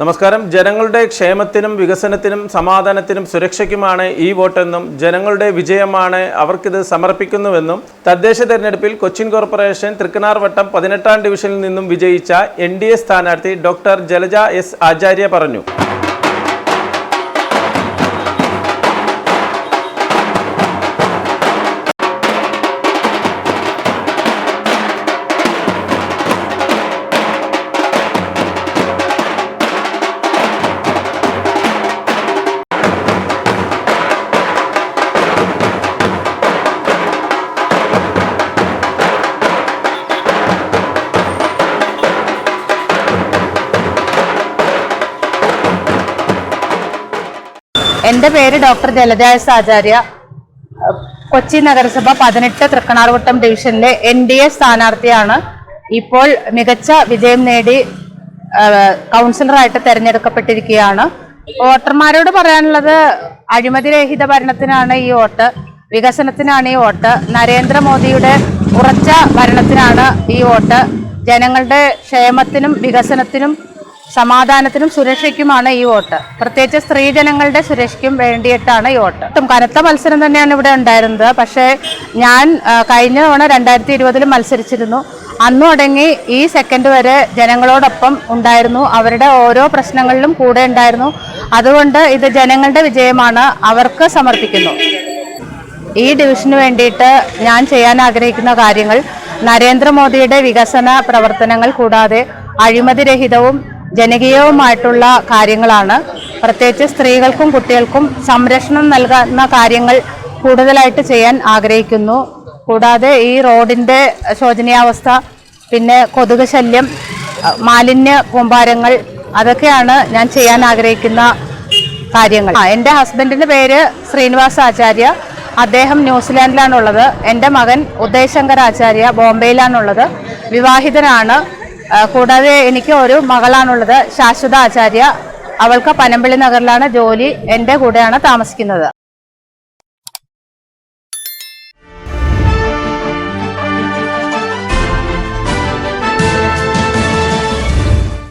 നമസ്കാരം. ജനങ്ങളുടെ ക്ഷേമത്തിനും വികസനത്തിനും സമാധാനത്തിനും സുരക്ഷയ്ക്കുമാണ് ഈ വോട്ടെന്നും ജനങ്ങളുടെ വിജയമാണ് അവർക്കിത് സമർപ്പിക്കുന്നുവെന്നും തദ്ദേശ തെരഞ്ഞെടുപ്പിൽ കൊച്ചിൻ കോർപ്പറേഷൻ തൃക്കനാർവട്ടം പതിനെട്ടാം ഡിവിഷനിൽ നിന്നും വിജയിച്ച എൻ സ്ഥാനാർത്ഥി ഡോക്ടർ ജലജ എസ് ആചാര്യ പറഞ്ഞു. എന്റെ പേര് ഡോക്ടർ ജലജ എസ് ആചാര്യ. കൊച്ചി നഗരസഭ പതിനെട്ട് തൃക്കണാർവട്ടം ഡിവിഷനിലെ എൻ ഡി എ സ്ഥാനാർത്ഥിയാണ്. ഇപ്പോൾ മികച്ച വിജയം നേടി കൗൺസിലറായിട്ട് തെരഞ്ഞെടുക്കപ്പെട്ടിരിക്കുകയാണ്. വോട്ടർമാരോട് പറയാനുള്ളത് അഴിമതിരഹിത ഭരണത്തിനാണ് ഈ വോട്ട് വികസനത്തിനാണ് ഈ വോട്ട് നരേന്ദ്രമോദിയുടെ ഉറച്ച ഭരണത്തിനാണ് ഈ വോട്ട് ജനങ്ങളുടെ ക്ഷേമത്തിനും വികസനത്തിനും സമാധാനത്തിനും സുരക്ഷയ്ക്കുമാണ് ഈ വോട്ട്. പ്രത്യേകിച്ച് സ്ത്രീജനങ്ങളുടെ സുരക്ഷയ്ക്കും വേണ്ടിയിട്ടാണ് ഈ വോട്ട്. കനത്ത മത്സരം തന്നെയാണ് ഇവിടെ ഉണ്ടായിരുന്നത്. പക്ഷേ ഞാൻ കഴിഞ്ഞ തവണ രണ്ടായിരത്തി ഇരുപതിൽ മത്സരിച്ചിരുന്നു. അന്നു തുടങ്ങി ഈ സെക്കൻഡ് വരെ ജനങ്ങളോടൊപ്പം ഉണ്ടായിരുന്നു. അവരുടെ ഓരോ പ്രശ്നങ്ങളിലും കൂടെ ഉണ്ടായിരുന്നു. അതുകൊണ്ട് ഇത് ജനങ്ങളുടെ വിജയമാണ് അവർക്ക് സമർപ്പിക്കുന്നു. ഈ ഡിവിഷന് വേണ്ടിയിട്ട് ഞാൻ ചെയ്യാൻ ആഗ്രഹിക്കുന്ന കാര്യങ്ങൾ നരേന്ദ്രമോദിയുടെ വികസന പ്രവർത്തനങ്ങൾ കൂടാതെ അഴിമതിരഹിതവും ജനകീയവുമായിട്ടുള്ള കാര്യങ്ങളാണ്. പ്രത്യേകിച്ച് സ്ത്രീകൾക്കും കുട്ടികൾക്കും സംരക്ഷണം നൽകുന്ന കാര്യങ്ങൾ കൂടുതലായിട്ട് ചെയ്യാൻ ആഗ്രഹിക്കുന്നു. കൂടാതെ ഈ റോഡിന്റെ ശോചനീയാവസ്ഥ പിന്നെ കൊതുക് ശല്യം മാലിന്യ കൂമ്പാരങ്ങൾ അതൊക്കെയാണ് ഞാൻ ചെയ്യാൻ ആഗ്രഹിക്കുന്ന കാര്യങ്ങൾ. എന്റെ ഹസ്ബൻഡിന്റെ പേര് ശ്രീനിവാസ് ആചാര്യ. അദ്ദേഹം ന്യൂസിലാൻഡിലാണുള്ളത്. എന്റെ മകൻ ഉദയശങ്കർ ആചാര്യ ബോംബെയിലാണുള്ളത്. വിവാഹിതനാണ്. കൂടാതെ എനിക്ക് ഒരു മകളാണുള്ളത് ശാശ്വത ആചാര്യ. അവൾക്ക് പനമ്പള്ളി നഗറിലാണ് ജോലി. എന്റെ കൂടെയാണ് താമസിക്കുന്നത്.